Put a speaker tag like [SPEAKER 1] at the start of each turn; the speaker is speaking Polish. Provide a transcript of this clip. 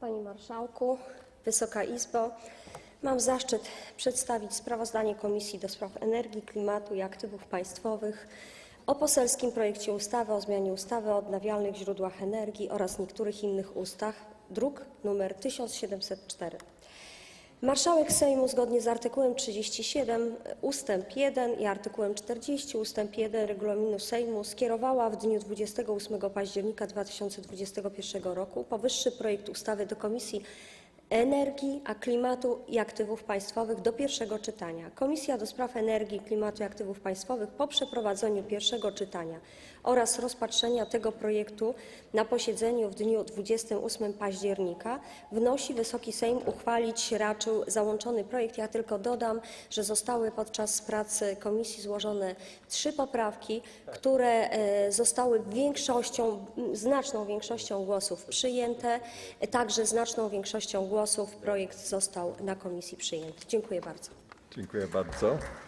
[SPEAKER 1] Panie Marszałku, Wysoka Izbo. Mam zaszczyt przedstawić sprawozdanie Komisji do Spraw Energii, Klimatu i Aktywów Państwowych o poselskim projekcie ustawy o zmianie ustawy o odnawialnych źródłach energii oraz niektórych innych ustaw, druk nr 1704. Marszałek Sejmu zgodnie z art. 37 ust. 1 i art. 40 ust. 1 regulaminu Sejmu skierowała w dniu 28 października 2021 roku powyższy projekt ustawy do Komisji Energii, a Klimatu i Aktywów Państwowych do pierwszego czytania. Komisja do Spraw Energii, Klimatu i Aktywów Państwowych po przeprowadzeniu pierwszego czytania oraz rozpatrzenia tego projektu na posiedzeniu w dniu 28 października wnosi Wysoki Sejm uchwalić raczył załączony projekt. Ja tylko dodam, że zostały podczas pracy komisji złożone trzy poprawki, które e, zostały większością, znaczną większością głosów przyjęte, e, także znaczną większością głosów głosów projekt został na komisji przyjęty. Dziękuję bardzo. Dziękuję bardzo.